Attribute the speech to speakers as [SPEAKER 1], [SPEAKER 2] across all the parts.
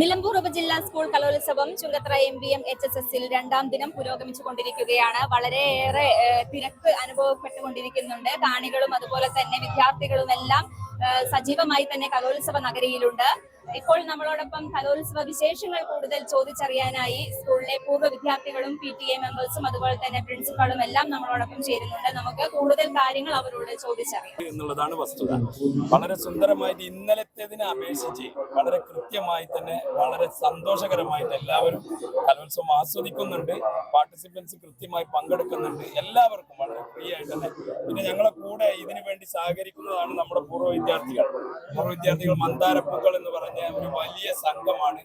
[SPEAKER 1] നിലമ്പൂർ ഉപജില്ലാ സ്കൂൾ കലോത്സവം Chungathara M B M H S എസിൽ രണ്ടാം ദിനം പുരോഗമിച്ചു കൊണ്ടിരിക്കുകയാണ് വളരെയേറെ തിരക്ക് അനുഭവപ്പെട്ടുകൊണ്ടിരിക്കുന്നുണ്ട്. കാണികളും അതുപോലെ തന്നെ വിദ്യാർത്ഥികളും എല്ലാം സജീവമായി തന്നെ കലോത്സവ നഗരിയിലുണ്ട്. ഇപ്പോൾ നമ്മളോടൊപ്പം കലോത്സവ വിശേഷങ്ങൾ കൂടുതൽ ചോദിച്ചറിയാനായി സ്കൂളിലെ പൂർവ വിദ്യാർത്ഥികളും പി ടി എ മെമ്പേഴ്സും അതുപോലെ തന്നെ പ്രിൻസിപ്പാളും എല്ലാം നമ്മളോടൊപ്പം ചേരുന്നുണ്ട്. നമുക്ക് കൂടുതൽ കാര്യങ്ങൾ അവരോട് ചോദിച്ചറിയാം.
[SPEAKER 2] എന്നുള്ളതാണ് വസ്തുത. വളരെ സുന്ദരമായിട്ട് ഇന്നലത്തേതിനെ അപേക്ഷിച്ച് വളരെ കൃത്യമായി തന്നെ വളരെ സന്തോഷകരമായിട്ട് എല്ലാവരും കലോത്സവം ആസ്വദിക്കുന്നുണ്ട്. പാർട്ടിസിപ്പൻസ് കൃത്യമായി പങ്കെടുക്കുന്നുണ്ട്. എല്ലാവർക്കും വളരെ ഫ്രീ ആയിട്ട് തന്നെ. പിന്നെ ഞങ്ങളെ കൂടെ ഇതിനു വേണ്ടി സഹകരിക്കുന്നതാണ് നമ്മുടെ പൂർവ വിദ്യാർത്ഥികൾ. പൂർവ വിദ്യാർത്ഥികൾ മന്ദാരപ്പൂക്കൾ എന്ന് പറഞ്ഞ ഒരു വലിയ സംഘമാണ്.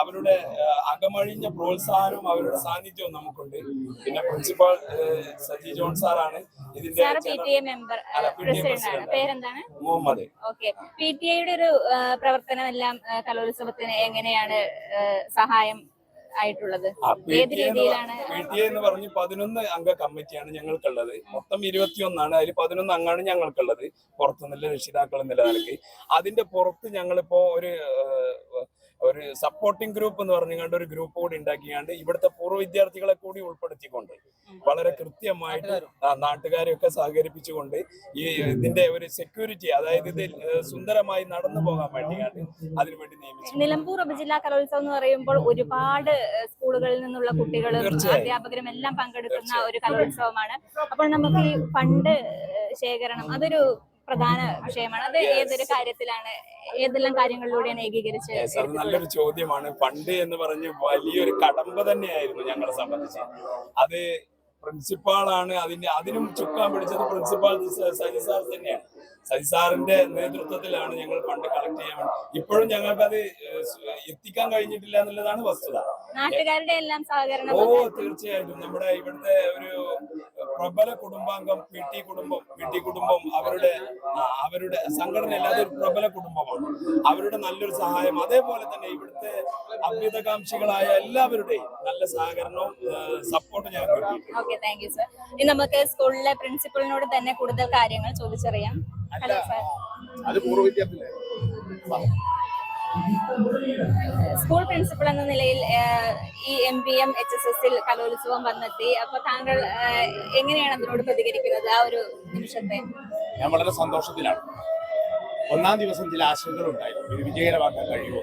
[SPEAKER 2] അവരുടെ അകമഴിഞ്ഞ പ്രോത്സാഹനവും അവരുടെ സാന്നിധ്യവും നമുക്കുണ്ട്. പിന്നെ പ്രിൻസിപ്പാൾ സജി ജോൺ സാറാണ് ഇതിന്റെ മുഹമ്മദ്.
[SPEAKER 1] ഓക്കെ. പി ടി ഐയുടെ ഒരു പ്രവർത്തനം എല്ലാം കലോത്സവത്തിന് എങ്ങനെയാണ് സഹായം ആയിട്ടുള്ളത്. ഏത് രീതിയിലാണ്?
[SPEAKER 2] പ- എന്ന് പറഞ്ഞ് പതിനൊന്ന് അംഗ കമ്മിറ്റിയാണ് ഞങ്ങൾക്കുള്ളത്. മൊത്തം ഇരുപത്തിയൊന്നാണ്. അതിൽ പതിനൊന്ന് അംഗമാണ് ഞങ്ങൾക്കുള്ളത്. പുറത്തുനിന്നുള്ള രക്ഷിതാക്കൾ എന്നുള്ള നിലയ്ക്ക് അതിന്റെ പുറത്ത് ഞങ്ങളിപ്പോ ഒരു ഒരു സപ്പോർട്ടിംഗ് ഗ്രൂപ്പ് എന്ന് പറഞ്ഞുകൊണ്ട് ഒരു ഗ്രൂപ്പ് കൂടി ഉണ്ടാക്കിയാണ്ട് ഇവിടുത്തെ പൂർവ വിദ്യാർത്ഥികളെ കൂടി ഉൾപ്പെടുത്തിക്കൊണ്ട് വളരെ കൃത്യമായിട്ട് നാട്ടുകാരെയൊക്കെ സഹകരിപ്പിച്ചുകൊണ്ട് ഈ ഇതിന്റെ ഒരു സെക്യൂരിറ്റി അതായത് ഇത് സുന്ദരമായി നടന്നു പോകാൻ വേണ്ടിയാണ് അതിനുവേണ്ടി നിയമിച്ചത്
[SPEAKER 1] നിലമ്പൂർ ഉപജില്ലാ കലോത്സവം എന്ന് പറയുമ്പോൾ ഒരുപാട് സ്കൂളുകളിൽ നിന്നുള്ള കുട്ടികളും
[SPEAKER 2] തീർച്ചയായും.
[SPEAKER 1] അധ്യാപകരും എല്ലാം പങ്കെടുക്കുന്ന ഒരു കലോത്സവമാണ്. അപ്പോൾ നമുക്ക് ഈ ഫണ്ട് ശേഖരണം അതൊരു പ്രധാന വിഷയമാണ്. അത് ഏതൊരു കാര്യത്തിലാണ് ഏതെല്ലാം കാര്യങ്ങളിലൂടെയാണ് ഏകീകരിച്ച്
[SPEAKER 2] അത് നല്ലൊരു ചോദ്യമാണ്. പണ്ട് എന്ന് പറഞ്ഞ് വലിയൊരു കടമ്പ തന്നെയായിരുന്നു ഞങ്ങളെ സംബന്ധിച്ച്. അത് പ്രിൻസിപ്പാളാണ് അതിന്റെ അതിനും ചുക്കാൻ പിടിച്ചത് പ്രിൻസിപ്പാൾ സജി സാർ തന്നെയാണ്. സജി സാറിന്റെ നേതൃത്വത്തിലാണ് ഞങ്ങൾ ഫണ്ട് കളക്ട് ചെയ്യാൻ ഇപ്പോഴും ഞങ്ങൾക്കത് അത് എത്തിക്കാൻ കഴിഞ്ഞിട്ടില്ല എന്നുള്ളതാണ് വസ്തുത. ഓ തീർച്ചയായിട്ടും. നമ്മുടെ ഇവിടുത്തെ ഒരു പ്രബല കുടുംബാംഗം പി ടി കുടുംബം പി ടി കുടുംബം അവരുടെ അവരുടെ സംഘടന അല്ലാതെ ഒരു പ്രബല കുടുംബമാണ്. അവരുടെ നല്ലൊരു സഹായം അതേപോലെ തന്നെ ഇവിടുത്തെ അഭ്യുതകാംക്ഷികളായ എല്ലാവരുടെയും നല്ല സഹകരണവും സപ്പോർട്ടും ഞാൻ
[SPEAKER 1] ഓക്കെ താങ്ക് യു സർ ഇനി നമുക്ക് സ്കൂളിലെ പ്രിൻസിപ്പളിനോട് തന്നെ കൂടുതൽ കാര്യങ്ങൾ ചോദിച്ചറിയാം. ഹലോ സർ
[SPEAKER 3] അത് പൂർവ
[SPEAKER 1] സ്കൂൾ പ്രിൻസിപ്പൾ എന്ന നിലയിൽ ഈ M P M H S എസിൽ കലോത്സവം വന്നെത്തി. അപ്പൊ താങ്കൾ എങ്ങനെയാണ് അതിനോട് പ്രതികരിക്കുന്നത്? ആ ഒരു നിമിഷത്തെ.
[SPEAKER 3] ഞാൻ വളരെ സന്തോഷത്തിലാണ്. ഒന്നാം ദിവസം ചില ആശങ്കകളുണ്ടായിരുന്നു. ഇത് വിജയകരമാക്കാൻ കഴിയുമോ?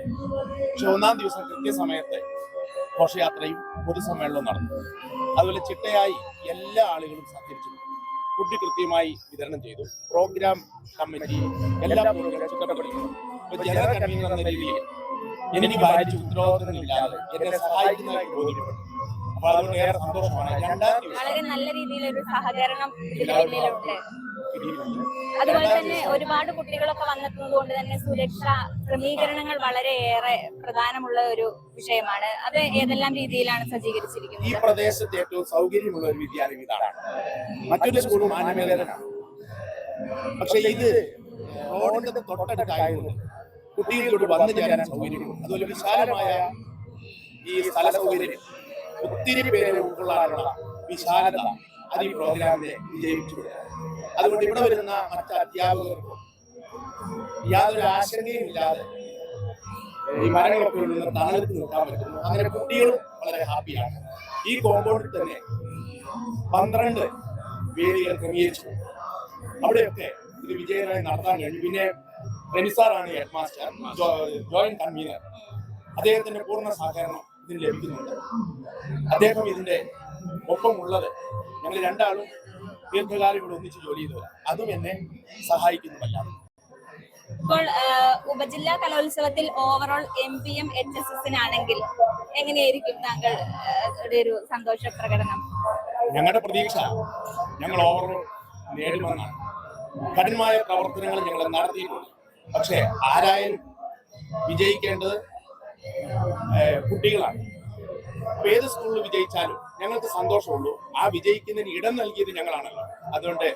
[SPEAKER 3] പക്ഷെ ഒന്നാം ദിവസം കൃത്യസമയത്ത് ഘോഷയാത്രയും പൊതുസമ്മേളനവും നടന്നു. അതുപോലെ ചിട്ടയായി എല്ലാ ആളുകളും സഹകരിച്ചു. ഫുഡ് കൃത്യമായി വിതരണം ചെയ്തു. പ്രോഗ്രാം കമ്മിറ്റി എല്ലാ എന്ന രീതിയിൽ എനിക്ക് ഭാരിച്ച ഉത്തരവാദിത്തങ്ങളില്ലാതെ എന്നെ സഹായിക്കുന്നതായി ബോധ്യപ്പെട്ടു. അപ്പൊ അതുകൊണ്ട് ഏറെ സന്തോഷമാണ്. രണ്ടാം
[SPEAKER 1] വളരെ നല്ല രീതിയിലൊരു സഹകരണം ഇതിന്റെ. അതുപോലെ തന്നെ ഒരുപാട് കുട്ടികളൊക്കെ വന്നെത്തുന്നത് കൊണ്ട് തന്നെ സുരക്ഷാ ക്രമീകരണങ്ങൾ വളരെയേറെ പ്രധാനമുള്ള ഒരു വിഷയമാണ്. അത് ഏതെല്ലാം രീതിയിലാണ് സജ്ജീകരിച്ചിരിക്കുന്നത്?
[SPEAKER 3] ഈ പ്രദേശത്ത് ഏറ്റവും സൗകര്യമുള്ള ഒരു വിദ്യാലയം ഇതാണ് മറ്റൊരു സ്കൂൾ മാനമേഖലനാണ് പക്ഷെ ഇത് റോഡിന്റെ തൊട്ടടുത്തായതുകൊണ്ട് കുട്ടികളിലോട്ട് വന്നു ചേരാൻ സൗകര്യമുണ്ട് അതുപോലെ വിശാലമായ ഈ സ്ഥല സൗകര്യം ഒത്തിരി പേരെ ഉൾക്കൊള്ളാനുള്ള വിശാലത അത് ഈ പ്രോഗ്രാമിനെ വിജയിച്ചു അതുകൊണ്ട് ഇവിടെ വരുന്ന മറ്റ് അധ്യാപകർക്കും യാതൊരു ആശങ്കയും ഇല്ലാതെ ഈ മരങ്ങളൊക്കെ ഉള്ള തണലത്ത് നിൽക്കാൻ പറ്റുന്നു. അങ്ങനെ കുട്ടികളും വളരെ ഹാപ്പിയാണ്. ഈ കോമ്പൗണ്ടിൽ തന്നെ പന്ത്രണ്ട് വേദികൾ ക്രമീകരിച്ചു. അവിടെയൊക്കെ ഇത് വിജയകരമായി നടത്താൻ കഴിഞ്ഞു. പിന്നെ റെനിസാറാണ് ഹെഡ് മാസ്റ്റർ ജോയിന്റ് കൺവീനർ. അദ്ദേഹത്തിന്റെ പൂർണ സഹകരണം ഇതിന് ലഭിക്കുന്നുണ്ട്. അദ്ദേഹം ഇതിന്റെ ഒപ്പമുള്ളത് ഞങ്ങൾ രണ്ടാളും ദീർഘകാലം ഇവിടെ ഒന്നിച്ച് ജോലി ചെയ്തവരാണ് അതും എന്നെ സഹായിക്കുന്നുമല്ല
[SPEAKER 1] ഇപ്പോൾ ഉപജില്ലാ കലോത്സവത്തിൽ overall M P M H S എസിനാണെങ്കിൽ എങ്ങനെയായിരിക്കും താങ്കളുടെ ഒരു സന്തോഷ പ്രകടനം?
[SPEAKER 3] ഞങ്ങളുടെ പ്രതീക്ഷ ഞങ്ങൾ ഓവറോൾ നേടുമെന്നാണ് കഠിനമായ പ്രവർത്തനങ്ങൾ ഞങ്ങൾ നടത്തിയിട്ടുണ്ട്. പക്ഷേ ആരായാലും വിജയിക്കേണ്ടത് കുട്ടികളാണ്. ഏത് സ്കൂളിൽ വിജയിച്ചാലും ഞങ്ങൾക്ക് സന്തോഷമുള്ളൂ. ആ വിജയിക്കുന്നതിന് ഇടം നൽകിയത് ഞങ്ങളാണല്ലോ. അതുകൊണ്ട്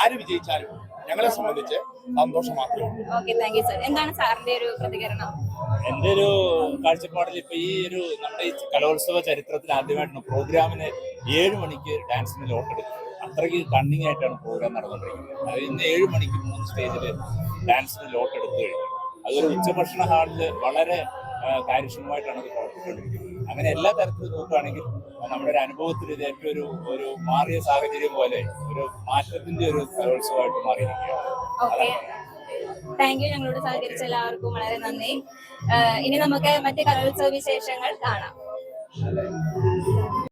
[SPEAKER 3] ആര് വിജയിച്ചാലും ഞങ്ങളെ സംബന്ധിച്ച് സന്തോഷം മാത്രമേ
[SPEAKER 1] എന്താണ് സാറിന്റെ ഒരു പ്രതികരണം?
[SPEAKER 4] എന്റെ ഒരു കാഴ്ചപ്പാടിൽ ഇപ്പൊ ഈ ഒരു നമ്മുടെ ഈ കലോത്സവ ചരിത്രത്തിൽ ആദ്യമായിട്ടാണ് പ്രോഗ്രാമിന് ഏഴ് മണിക്ക് ഡാൻസിന് ലോട്ടെടുക്കുന്നത് അത്രയ്ക്ക് കണ്ണിങ് ആയിട്ടാണ് പ്രോഗ്രാം നടന്നുകൊണ്ടിരിക്കുന്നത്. അത് ഇന്ന് ഏഴ് മണിക്ക് മൂന്ന് സ്റ്റേജിൽ ഡാൻസിന് ലോട്ടെടുത്തു കഴിഞ്ഞു. അതൊരു ഉച്ചഭക്ഷണ ഹാളിൽ വളരെ കാര്യക്ഷമമായിട്ടാണ് അത് പ്രവർത്തിച്ചുകൊണ്ടിരിക്കുന്നത്. അങ്ങനെ എല്ലാ തരത്തിലും നോക്കുകയാണെങ്കിൽ നമ്മുടെ ഒരു അനുഭവത്തിൽ ഇത് ഏറ്റവും ഒരു ഒരു മാറിയ സാഹചര്യം പോലെ ഒരു മാറ്റത്തിന്റെ ഒരു കലോത്സവമായിട്ട് മാറിയിരിക്കുകയാണ്.
[SPEAKER 1] ഓക്കെ. താങ്ക് യു ഞങ്ങളോട് സഹകരിച്ച എല്ലാവർക്കും വളരെ നന്ദി. ഇനി നമുക്ക് മറ്റു കലോത്സവ വിശേഷങ്ങൾ കാണാം.